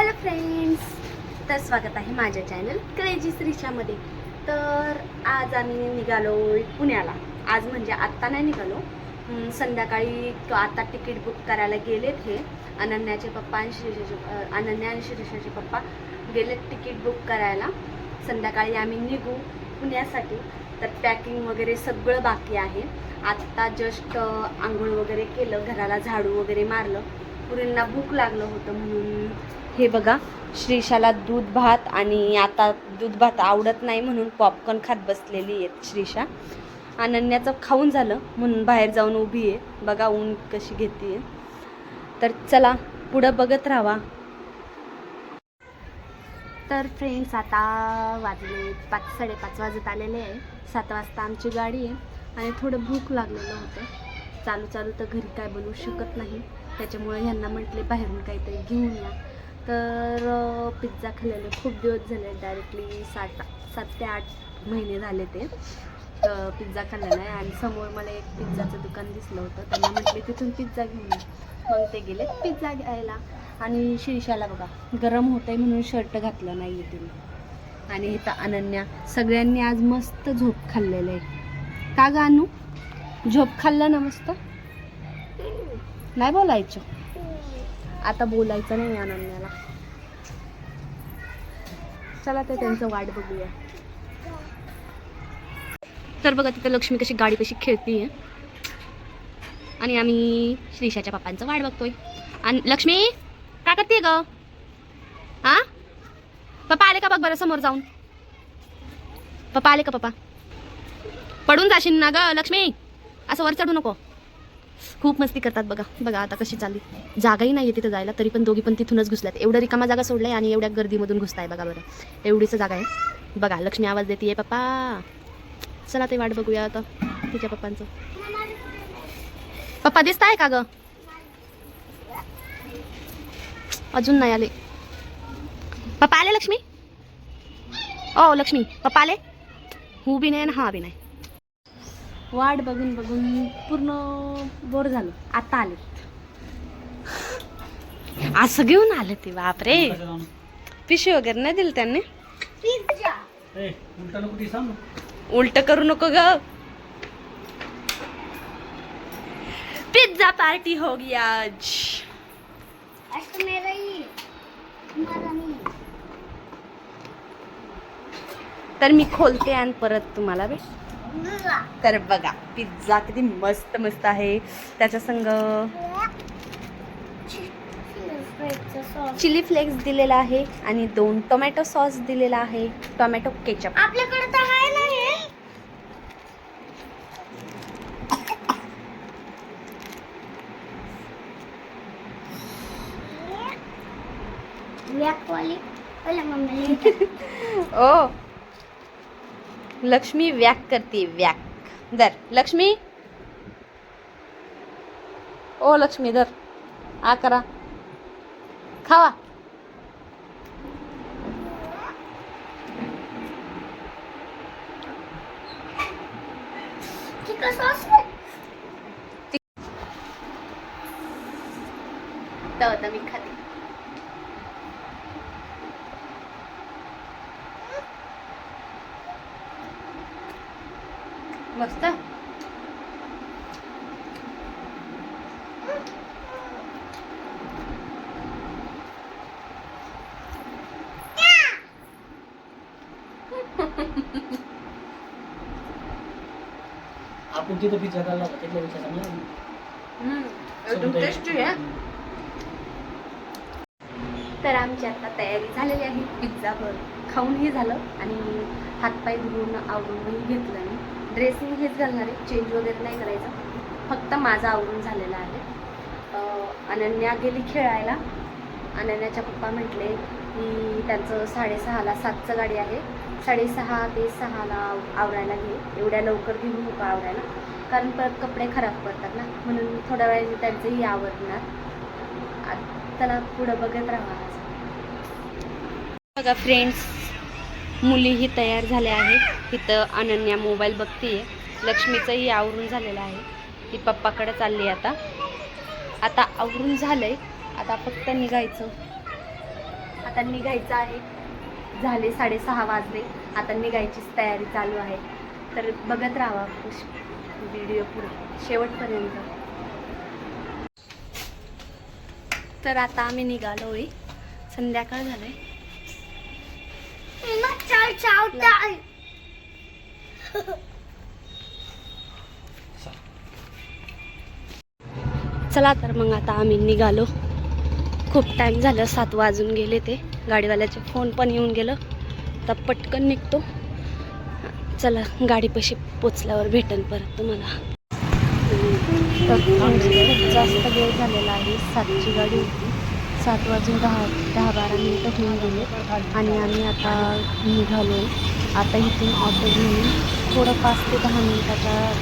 Hello friends तर स्वागत आहे माझ्या चॅनल क्रेजी श्रीशामध्ये तर आज आम्ही निघालो पुण्याला. आज म्हणजे आत्ता नाही निघालो. संध्याकाळी तो आता तिकीट बुक करायला गेलेत हे. अनन्याचे पप्पा आणि श्रीशाचे अनन्या आणि श्रीशाचे पप्पा गेलेत तिकीट बुक करायला. संध्याकाळी आम्ही निघू पुण्यासाठी. तर पॅकिंग वगैरे सगळं बाकी आहे. आत्ता जस्ट आंघोळ वगैरे केलं घराला झाडू वगैरे मारलं. पुरींना भूक लागलं होतं म्हणून हे बघा श्रीशाला दूध भात आणि आता दूध भात आवडत नाही म्हणून पॉपकॉर्न खात बसलेली आहेत श्रीशा. अनन्याचं खाऊन झालं म्हणून बाहेर जाऊन उभी आहे. बघा ऊन कशी घेते तर चला पुढं बघत राहा तर फ्रेंड्स आता वाजले पाच साडेपाच वाजत आलेले आहे. सात वाजता आमची गाडी आहे आणि थोडं भूक लागलेलं होतं. चालू चालू तर घरी काय बनवू शकत नाही. त्याच्यामुळे ह्यांना म्हटले बाहेरून काहीतरी घेऊन या. तर पिझ्झा खाल्लेले खूप दिवस झाले डायरेक्टली सात सात ते आठ महिने झाले ते तर पिझ्झा खाल्लेला आहे. आणि समोर मला एक पिझ्झाचं दुकान दिसलं होतं. त्यांना म्हटले तिथून पिझ्झा घेऊन मग ते गेले पिझ्झा घ्यायला. आणि शिरीषाला बघा गरम होतंय म्हणून शर्ट घातलं नाही आहे तिने. आणि इथं अनन्या सगळ्यांनी आज मस्त झोप खाल्लेलं आहे. का ग झोप खाल्लं ना मस्त? नाही बोलायचं. आता बोलायचं नाही अनन्याला चला ते त्यांचं वाट बघूया. तर बघा तिथं लक्ष्मी कशी गाडी कशी खेळतीये. आणि आम्ही श्रीशाच्या पप्पांचं वाट बघतोय. आणि लक्ष्मी काय करते ग? हा? पप्पा आले का बघ बरं समोर जाऊन? पप्पा आले का पप्पा? पडून जाशील ना ग लक्ष्मी? असं वर चढू नको. खूप मस्ती करतात बघा. बघा आता कशी चालली. जागाही नाही आहे तिथं जायला तरी पण दोघी पण तिथूनच घुसल्यात. एवढं रिकामा जागा सोडलाय आणि एवढ्या गर्दीमधून घुसताय बघा बरं. एवढीच जागा आहे. बघा लक्ष्मी आवाज देते पप्पा. चला ते वाट बघूया आता तिच्या पप्पांचं. पप्पा दिसत आहे का ग? अजून नाही आले. पप्पा आले लक्ष्मी? ओ लक्ष्मी पप्पा आले? हू बी नाही हा बी नाही. वाट बघून बघून पूर्ण बोर झालो. आता आले. असं घेऊन आले ते बापरे. पिशवी वगैरे नाही दिली त्यांनी? उलट करू नको ग. पिझ्झा पार्टी हो गई आज तर मी खोलते आणि परत तुम्हाला भेट तर बघा पिझ्झा किती मस्त मस्त आहे. त्याच्या संग चिली फ्लेक्स दिलेला आहे आणि दोन टोमॅटो सॉस दिलेला आहे. टोमॅटो केचप आपल्याकडे तर आहे ना हे? ओ लक्ष्मी व्याक करती व्याक। दर लक्ष्मी। ओ लक्ष्मी दर। आ करा। खावा। सॉस मस्त. आपण तिथं पिझ्झा खाल्ला होता तिथल्या पिझ्झा चांगला टेस्टी आहे. तर आमची आता तयारी झालेली आहे पिझ्झा बर खाऊनही झालं आणि हातपाय धुवून आवरूनही घेतलं मी. ड्रेसिंग हेच घालणार आहे. चेंज वगैरे नाही करायचं. फक्त माझं आवरून झालेलं आहे. अनन्या गेली खेळायला. अनन्याच्या पप्पा म्हटले की त्यांचं साडेसहाला सातचं गाडी आहे. साडेसहा ते सहाला आव- आवरायला घे. एवढ्या लवकर घेऊ नको आवरायला. कारण परत कपडे खराब पडतात ना. म्हणून थोड्या वेळाने त्यांचंही आवडणार त्याला पुढं बघत राहा. बघा फ्रेंड्स मुलीही तयार झाल्या आहेत. इथं अनन्या मोबाईल बघतीये. लक्ष्मीचंही आवरून झालेलं आहे. ती पप्पाकडे चालली आता. आता आवरून झालंय. आता फक्त निघायचं. आता निघायचं आहे. झाले साडेसहा वाजले. आता निघायचीच तयारी चालू आहे. तर बघत राहा व्हिडिओ पुढे. शेवटपर्यंत. तर आता आम्ही निघालोय. संध्याकाळ झालं आहे चाल तर मग आता आम्ही निघालो. खूप टाईम झालं सात वाजून गेले ते. गाडीवाल्याचे फोन पण येऊन गेलं. तर पटकन निघतो. चला गाडीपाशी पोचल्यावर भेटेल परत तुम्हाला. तर खूप जास्त वेळ झालेला आहे. सातची गाडी होती. सात वाजून दहा दहा बारा मिनटं होऊन गेले आणि आम्ही आता निघालो. आता इथून ऑटो घेऊन थोडं पाच ते दहा मिनटाच्या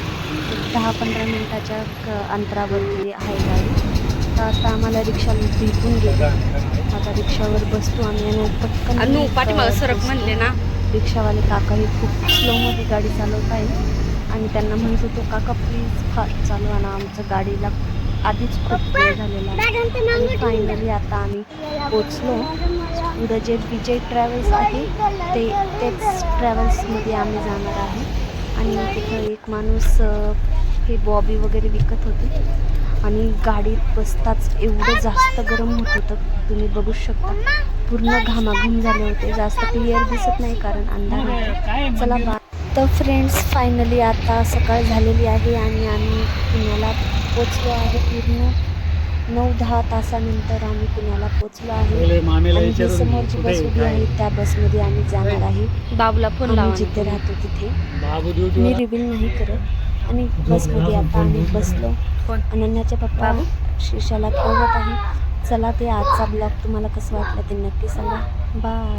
दहा पंधरा मिनटाच्या क- अंतरावरती आहे गाडी. तर आता आम्हाला रिक्षा भेटून गेली. आता रिक्षावर बसतो आम्ही आणि पटकन पाठीमागं सरक. म्हणले ना. रिक्षावाले काका हे खूप स्लोमध्ये गाडी चालवत आहे आणि त्यांना म्हणत होतो काका प्लीज फास्ट चालवा ना. आमचं गाडीला आधीच खूप वेळ झालेला आहे. आणि फायनली आता आम्ही पोचलो उद्या जे विजय ट्रॅव्हल्स आहे ते तेच ट्रॅव्हल्समध्ये आम्ही जाणार आहे. आणि तिथं एक माणूस हे बॉबी वगैरे विकत होते. आणि गाडीत बसताच एवढं जास्त गरम होत होतं. तुम्ही बघू शकता. पूर्ण घामाघूम झाले होते. जास्त क्लिअर दिसत नाही कारण अंधार चला बा तर फ्रेंड्स फायनली आता सकाळ झालेली आहे आणि आम्ही पुण्याला पोचलो आहे पूर्ण नऊ दहा तासानंतर आम्ही पुण्याला पोचलो आहे. मामेला आणि जी समोरची बस उभी आहे त्या बसमध्ये आम्ही जाणार आहे. बाबूला फोन आम्ही लावा. जिथे राहतो तिथे. मी रिव्हील नाही करत. आणि बसमध्ये आता आम्ही बसलो. कोण? अनन्याचे पप्पा शिशाला खेळवत आहे. चला ते आजचा ब्लॉग तुम्हाला कसं वाटलं ते नक्की सांगा. बाय.